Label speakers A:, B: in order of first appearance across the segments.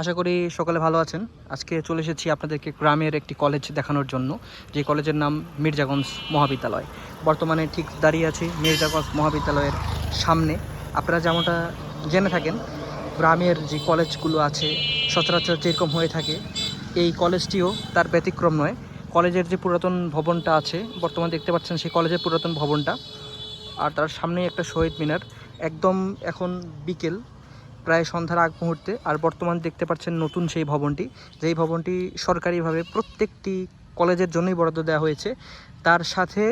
A: আশা করি সকালে ভালো আছেন। আজকে চলে এসেছি আপনাদেরকে গ্রামের একটি কলেজ দেখানোর জন্য, যে কলেজের নাম মির্জাগঞ্জ মহাবিদ্যালয়। বর্তমানে ঠিক দাঁড়িয়ে আছি মির্জাগঞ্জ মহাবিদ্যালয়ের সামনে। আপনারা যেমনটা জেনে থাকেন, গ্রামের যে কলেজগুলো আছে, সচরাচর যেরকম হয়ে থাকে, এই কলেজটিও তার ব্যতিক্রম নয়। কলেজের যে পুরাতন ভবনটা আছে, বর্তমানে দেখতে পাচ্ছেন সেই কলেজের পুরাতন ভবনটা। আর তার সামনেই একটা শহীদ মিনার। একদম এখন বিকেল প্রায় সন্ধ্যার আগ মুহূর্তে, আর বর্তমান দেখতে পাচ্ছেন নতুন সেই ভবনটি। যেই ভবনটি সরকারিভাবে প্রত্যেকটি কলেজের জন্যই বরাদ্দ দেওয়া হয়েছে। তার সাথে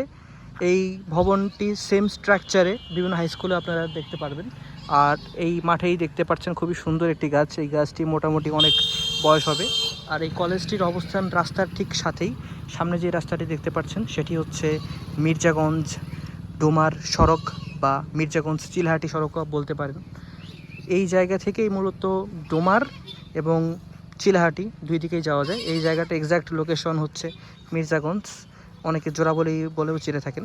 A: এই ভবনটি সেম স্ট্রাকচারে বিভিন্ন হাই স্কুলে আপনারা দেখতে পারবেন। আর এই মাঠেই দেখতে পাচ্ছেন খুবই সুন্দর একটি গাছ। এই গাছটি মোটামুটি অনেক বয়স হবে। আর এই কলেজটির অবস্থান রাস্তার ঠিক সাথেই। সামনে যে রাস্তাটি দেখতে পাচ্ছেন, সেটি হচ্ছে মির্জাগঞ্জ ডোমার সড়ক বা মির্জাগঞ্জ চিলহাটি সড়কও বলতে পারেন। এই জায়গা থেকেই মূলত ডোমার এবং চিলাহাটি দুই দিকেই যাওয়া যায়। এই জায়গাটা এক্স্যাক্ট লোকেশন হচ্ছে মির্জাগঞ্জ। অনেকে জোড়া বলেই, বলেও চিনে থাকেন।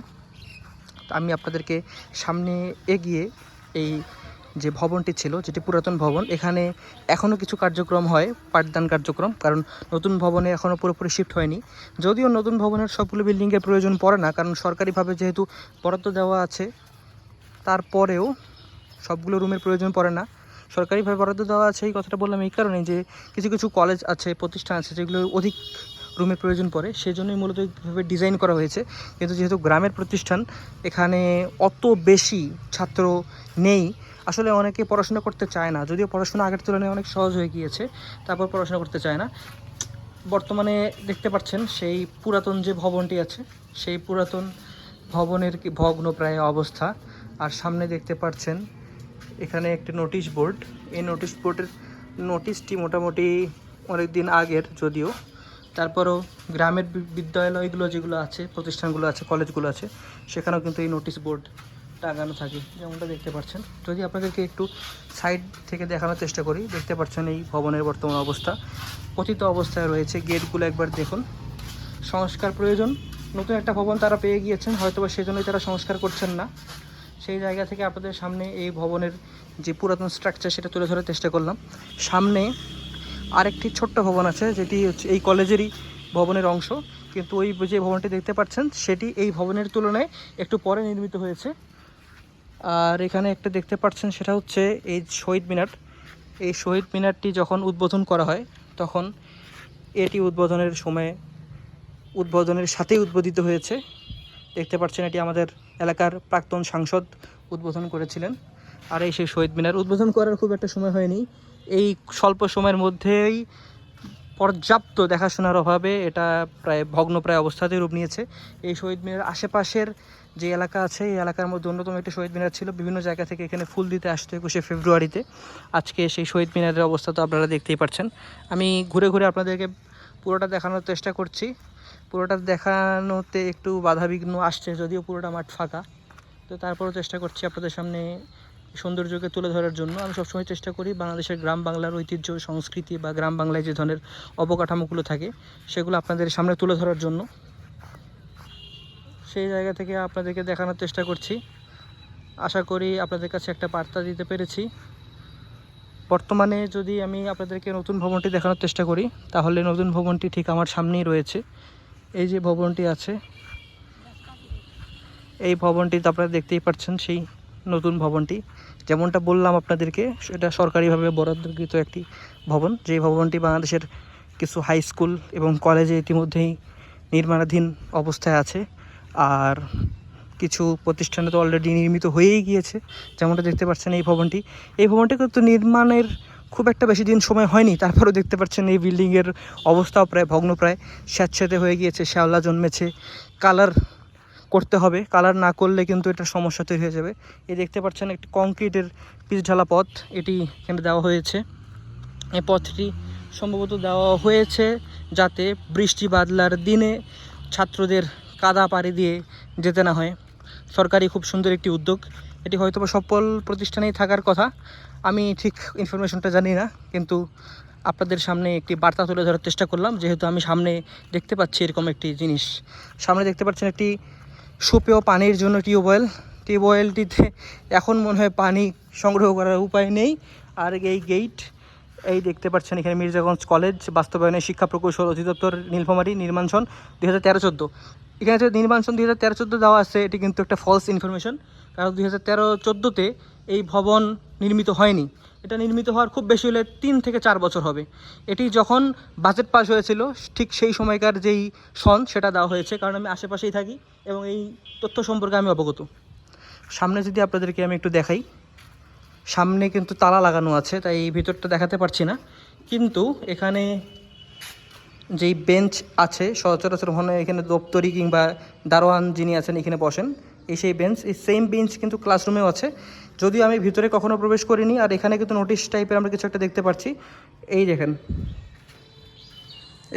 A: আমি আপনাদেরকে সামনে এগিয়ে এই যে ভবনটি ছিল, যেটি পুরাতন ভবন, এখানে এখনও কিছু কার্যক্রম হয়, পাঠদান কার্যক্রম, কারণ নতুন ভবনে এখনও পুরোপুরি শিফট হয়নি। যদিও নতুন ভবনের সবগুলো বিল্ডিংয়ের প্রয়োজন পড়ে না, কারণ সরকারিভাবে যেহেতু বরাদ্দ দেওয়া আছে, তারপরেও সবগুলো রুমের প্রয়োজন পড়ে না। সরকারিভাবে বরাদ্দ দেওয়া আছে, এই কথাটা বললাম এই কারণে যে কিছু কিছু কলেজ আছে, প্রতিষ্ঠান আছে, যেগুলো অধিক রুমের প্রয়োজন পড়ে সেই জন্যই মূলত এইভাবে ডিজাইন করা হয়েছে। কিন্তু যেহেতু গ্রামের প্রতিষ্ঠান, এখানে অত বেশি ছাত্র নেই, আসলে অনেকে পড়াশোনা করতে চায় না। যদিও পড়াশোনা আগের তুলনায় অনেক সহজ হয়ে গিয়েছে, তারপর পড়াশোনা করতে চায় না। বর্তমানে দেখতে পাচ্ছেন সেই পুরাতন যে ভবনটি আছে, সেই পুরাতন ভবনের ভগ্ন প্রায় অবস্থা। আর সামনে দেখতে পাচ্ছেন এখানে একটি নোটিশ বোর্ড এই নোটিশ বোর্ডের নোটিশটি মোটামুটি অনেক দিন আগের যদিও। তারপরও গ্রামের বিদ্যালয়গুলো যেগুলো আছে, প্রতিষ্ঠানগুলো আছে কলেজগুলো আছে, সেখানেও কিন্তু এই নোটিশ বোর্ড টাঙানো থাকে, যেমনটা দেখতে পাচ্ছেন। যদি আপনাদেরকে একটু সাইড থেকে দেখানোর চেষ্টা করি, দেখতে পাচ্ছেন এই ভবনের বর্তমান অবস্থা। পতিত অবস্থায় রয়েছে, গেটগুলো একবার দেখুন। সংস্কার প্রয়োজন। নতুন একটা ভবন তারা পেয়ে গিয়েছেন হয়তো বা সেজন্যই তারা সংস্কার করছেন না। সেই জায়গা থেকে আপনাদের সামনে এই ভবনের যে পুরাতন স্ট্রাকচার সেটা তুলে ধরার চেষ্টা করলাম। সামনে আরেকটি ছোট্ট ভবন আছে, যেটি হচ্ছে এই কলেজেরই ভবনের অংশ। কিন্তু ওই যে ভবনটি দেখতে পাচ্ছেন, সেটি এই ভবনের তুলনায় একটু পরে নির্মিত হয়েছে। আর এখানে একটা দেখতে পাচ্ছেন, সেটা হচ্ছে এই শহীদ মিনার। এই শহীদ মিনারটি যখন উদ্বোধন করা হয়, তখন এটি উদ্বোধনের সময়, উদ্বোধনের সাথেই উদ্বোধিত হয়েছে। দেখতে পাচ্ছেন, এটি আমাদের এলাকার প্রাক্তন সাংসদ উদ্বোধন করেছিলেন। আর এই সেই শহীদ মিনার উদ্বোধন করার খুব একটা সময় হয়নি। এই স্বল্প সময়ের মধ্যেই পর্যাপ্ত দেখাশোনার অভাবে এটা প্রায় ভগ্নপ্রায় অবস্থাতে রূপ নিয়েছে। এই শহীদ মিনার আশেপাশের যে এলাকা আছে, এই এলাকার মধ্যে অন্যতম একটি শহীদ মিনার ছিল। বিভিন্ন জায়গা থেকে এখানে ফুল দিতে আসতো একুশে ফেব্রুয়ারিতে। আজকে সেই শহীদ মিনারের অবস্থা তো আপনারা দেখতেই পাচ্ছেন আমি ঘুরে ঘুরে আপনাদেরকে পুরোটা দেখানোর চেষ্টা করছি। পুরোটা দেখানোতে একটু বাধাবিঘ্ন আসছে, যদিও পুরোটা মাঠ ফাঁকা। তো তারপরও চেষ্টা করছি আপনাদের সামনে সৌন্দর্যকে তুলে ধরার জন্য। আমি সবসময় চেষ্টা করি বাংলাদেশের গ্রাম বাংলার ঐতিহ্য, সংস্কৃতি বা গ্রাম বাংলায় যে ধরনের অবকাঠামোগুলো থাকে, সেগুলো আপনাদের সামনে তুলে ধরার জন্য। সেই জায়গা থেকে আপনাদেরকে দেখানোর চেষ্টা করছি। আশা করি আপনাদের কাছে একটা বার্তা দিতে পেরেছি। বর্তমানে যদি আমি আপনাদেরকে নতুন ভবনটি দেখানোর চেষ্টা করি, তাহলে নতুন ভবনটি ঠিক আমার সামনেই রয়েছে। এই যে ভবনটি আছে, এই ভবনটি তো আপনারা দেখতেই পাচ্ছেন সেই নতুন ভবনটি। যেমনটা বললাম আপনাদেরকে, সেটা সরকারিভাবে বরাদ্দকৃত একটি ভবন। যে ভবনটি বাংলাদেশের কিছু হাই স্কুল এবং কলেজে ইতিমধ্যেই নির্মাণাধীন অবস্থায় আছে। আর কিছু প্রতিষ্ঠানে তো অলরেডি নির্মিত হয়েই গিয়েছে, যেমনটা দেখতে পাচ্ছেন এই ভবনটি। এই ভবনটি কিন্তু নির্মাণের খুব একটা বেশি দিন সময় হয়নি, তারপরেও দেখতে পাচ্ছেন এই বিল্ডিংয়ের অবস্থাও প্রায় ভগ্নপ্রায় স্যাঁতস্যাঁতে হয়ে গিয়েছে, শ্যাওলা জন্মেছে। কালার করতে হবে কালার না করলে কিন্তু এটা সমস্যা তৈরি হয়ে যাবে। এই দেখতে পাচ্ছেন একটি কংক্রিটের পিচ ঢালা পথ, এটি এখানে দেওয়া হয়েছে। এই পথটি সম্ভবত দেওয়া হয়েছে যাতে বৃষ্টি বাদলার দিনে ছাত্রদের কাদা পাড়ি দিয়ে যেতে না হয়। সরকারি খুব সুন্দর একটি উদ্যোগ। এটি হয়তো বা সকল প্রতিষ্ঠানেই থাকার কথা। আমি ঠিক ইনফরমেশনটা জানি না, কিন্তু আপনাদের সামনে একটি বার্তা তুলে ধরার চেষ্টা করলাম। যেহেতু আমি সামনে দেখতে পাচ্ছি এরকম একটি জিনিস। সামনে দেখতে পাচ্ছেন একটি সুপেয় পানির জন্য টিউবওয়েল। টিউবওয়েলটিতে এখন মনে হয় পানি সংগ্রহ করার উপায় নেই। আর এই গেট, এই দেখতে পাচ্ছেন এখানে মির্জাগঞ্জ কলেজ, বাস্তবায়নের শিক্ষা প্রকৌশল অধিদপ্তর, নীলফামারী, নির্মাণসন দু হাজার তেরো চোদ্দ। এখানে যে নির্মাণসন দুই হাজার তেরো চোদ্দ দেওয়া আছে, এটি কিন্তু একটা ফলস ইনফরমেশন কারণ দুই হাজার তেরো চোদ্দোতে এই ভবন নির্মিত হয়নি। এটা নির্মিত হওয়ার খুব বেশি হলে তিন থেকে চার বছর হবে। এটি যখন বাজেট পাস হয়েছিল, ঠিক সেই সময়কার যেই সন, সেটা দেওয়া হয়েছে, কারণ আমি আশেপাশেই থাকি এবং এই তথ্য সম্পর্কে আমি অবগত। সামনে যদি আপনাদেরকে আমি একটু দেখাই, সামনে কিন্তু তালা লাগানো আছে, তাই এই ভিতরটা দেখাতে পারছি না। কিন্তু এখানে যেই বেঞ্চ আছে, সচরাচর মনে এখানে দপ্তরি কিংবা দারোয়ান যিনি আছেন এখানে বসেন, এই সেই বেঞ্চ, এই সেম বেঞ্চ কিন্তু ক্লাসরুমেও আছে। যদিও আমি ভিতরে কখনো প্রবেশ করিনি, আর এখানে কিন্তু নোটিশ টাইপের আমরা কিছু একটা দেখতে পাচ্ছি। এই দেখেন।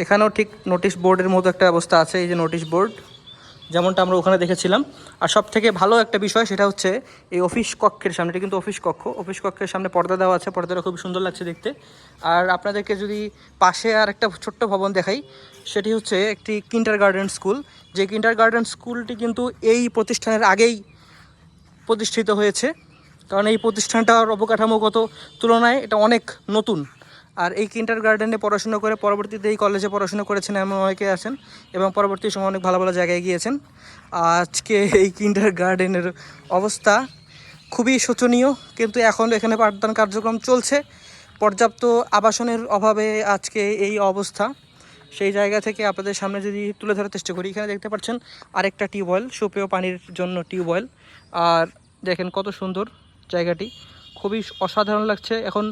A: এখানেও ঠিক নোটিশ বোর্ডের মতো একটা অবস্থা আছে, এই যে নোটিশ বোর্ড যেমনটা আমরা ওখানে দেখেছিলাম। আর সব থেকে ভালো একটা বিষয় সেটা হচ্ছে এই অফিস কক্ষের সামনে, এটা কিন্তু অফিস কক্ষ। অফিস কক্ষের সামনে পর্দা দেওয়া আছে, পর্দাটা খুব সুন্দর লাগছে দেখতে। আর আপনাদেরকে যদি পাশে আর একটা ছোট্ট ভবন দেখাই, সেটি হচ্ছে একটি কিন্টার গার্ডেন স্কুল যে কিন্টার গার্ডেন স্কুলটি কিন্তু এই প্রতিষ্ঠানের আগেই প্রতিষ্ঠিত হয়েছে। কারণ এই প্রতিষ্ঠানটার অবকাঠামোগত তুলনায় এটা অনেক নতুন। আর এই কিন্টার গার্ডেনে পড়াশোনা করে পরবর্তীতে এই কলেজে পড়াশুনো করেছেন এমন অনেকে আছেন এবং পরবর্তী সময় অনেক ভালো ভালো জায়গায় গিয়েছেন। আজকে এই কিন্টার গার্ডেনের অবস্থা খুবই শোচনীয়, কিন্তু এখন এখানে পাঠদান কার্যক্রম চলছে। পর্যাপ্ত আবাসনের অভাবে আজকে এই অবস্থা। সেই জায়গা থেকে আপনাদের সামনে যদি তুলে ধরার চেষ্টা করি, এখানে দেখতে পাচ্ছেন আরেকটা টিউবওয়েল সুপেয় পানির জন্য টিউবওয়েল। আর দেখেন কত সুন্দর জায়গাটি। খুবই অসাধারণ লাগছে। এখন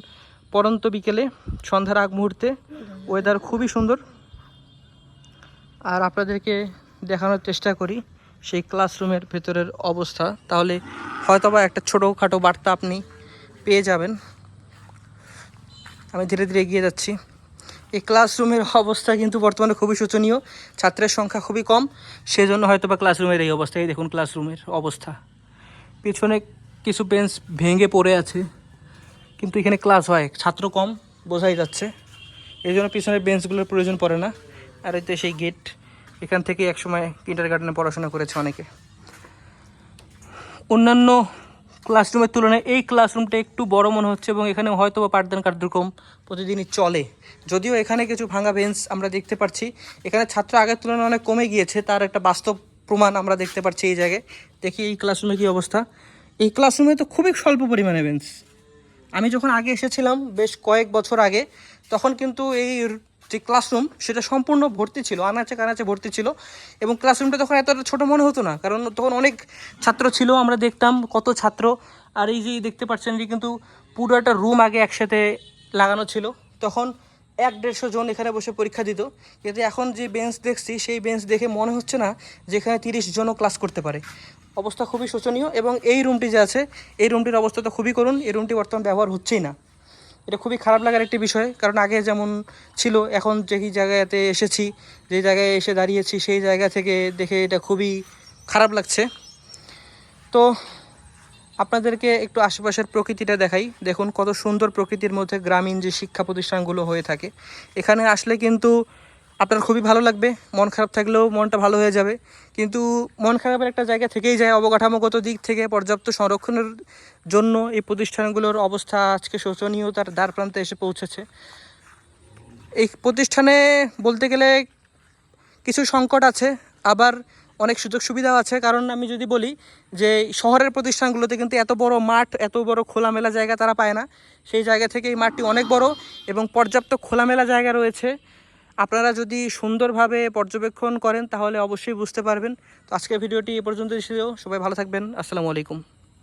A: পরন্ত বিকেলে, সন্ধ্যার আগ মুহূর্তে ওয়েদার খুবই সুন্দর। আর আপনাদেরকে দেখানোর চেষ্টা করি সেই ক্লাসরুমের ভেতরের অবস্থা। তাহলে হয়তোবা একটা ছোটোখাটো বার্তা আপনি পেয়ে যাবেন। আমি ধীরে ধীরে এগিয়ে যাচ্ছি। এই ক্লাসরুমের অবস্থা কিন্তু বর্তমানে খুবই শোচনীয়। ছাত্রের সংখ্যা খুবই কম। সেজন্য হয়তো বা ক্লাসরুমের এই অবস্থা এই দেখুন ক্লাসরুমের অবস্থা। পিছনে কিছু বেঞ্চ ভেঙে পড়ে আছে। কিন্তু এখানে ক্লাস হয়। ছাত্র কম, বোঝাই যাচ্ছে। এই জন্য পিছনে বেঞ্চগুলোর প্রয়োজন পড়ে না। আর এতে সেই গেট এখান থেকে একসময় কিন্টার গার্ডেনে পড়াশোনা করেছে অনেকে। অন্যান্য ক্লাসরুমের তুলনায় এই ক্লাসরুমটা একটু বড় মনে হচ্ছে এবং এখানে হয়তো বা পাঠদান কার্যক্রম প্রতিদিনই চলে। যদিও এখানে কিছু ভাঙা বেঞ্চ আমরা দেখতে পাচ্ছি। এখানে ছাত্র আগের তুলনায় অনেক কমে গিয়েছে। তার একটা বাস্তব প্রমাণ আমরা দেখতে পাচ্ছি এই জায়গায়। দেখি এই ক্লাসরুমে কী অবস্থা। এই ক্লাসরুমে তো খুবই স্বল্প পরিমাণে বেঞ্চ আমি যখন আগে এসেছিলাম বেশ কয়েক বছর আগে, তখন কিন্তু এই যে ক্লাসরুম সেটা সম্পূর্ণ ভর্তি ছিল, আনাচে কানাচে ভর্তি ছিল এবং ক্লাসরুমটা তখন এতটা ছোটো মনে হতো না, কারণ তখন অনেক ছাত্র ছিল, আমরা দেখতাম কত ছাত্র। আর এই যে দেখতে পাচ্ছেন যে কিন্তু পুরো একটা রুম আগে একসাথে লাগানো ছিল। তখন এক দেড়শো জন এখানে বসে পরীক্ষা দিত। কিন্তু এখন যে বেঞ্চ দেখছি, সেই বেঞ্চ দেখে মনে হচ্ছে না যে এখানে তিরিশ জনও ক্লাস করতে পারে। অবস্থা খুবই শোচনীয় এবং এই রুমটি যে আছে, এই রুমটির অবস্থা তো খুবই করুন এই রুমটি বর্তমান ব্যবহার হচ্ছেই না। এটা খুবই খারাপ লাগার একটি বিষয়, কারণ আগে যেমন ছিল, এখন যেই জায়গাতে এসেছি, যে জায়গায় এসে দাঁড়িয়েছি, সেই জায়গা থেকে দেখে এটা খুবই খারাপ লাগছে। তো আপনাদেরকে একটু আশেপাশের প্রকৃতিটা দেখাই। দেখুন কত সুন্দর প্রকৃতির মধ্যে গ্রামীণ যে শিক্ষা প্রতিষ্ঠানগুলো হয়ে থাকে। এখানে আসলে কিন্তু আপনার খুবই ভালো লাগবে, মন খারাপ থাকলেও মনটা ভালো হয়ে যাবে। কিন্তু মন খারাপের একটা জায়গা থেকেই যায় অবকাঠামোগত দিক থেকে, পর্যাপ্ত সংরক্ষণের জন্য এই প্রতিষ্ঠানগুলোর অবস্থা আজকে শোচনীয় তার দ্বার প্রান্তে এসে পৌঁছেছে। এই প্রতিষ্ঠানে বলতে গেলে কিছু সংকট আছে, আবার অনেক সুযোগ সুবিধাও আছে। কারণ আমি যদি বলি যে, শহরের প্রতিষ্ঠানগুলোতে কিন্তু এত বড় মাঠ, এত বড় খোলামেলা জায়গা তারা পায় না। সেই জায়গা থেকে এই মাঠটি অনেক বড় এবং পর্যাপ্ত খোলামেলা জায়গা রয়েছে। আপনারা যদি সুন্দরভাবে পর্যবেক্ষণ করেন, তাহলে অবশ্যই বুঝতে পারবেন। তো আজকের ভিডিওটি এ পর্যন্ত ছিল। সবাই ভালো থাকবেন। আসসালামু আলাইকুম।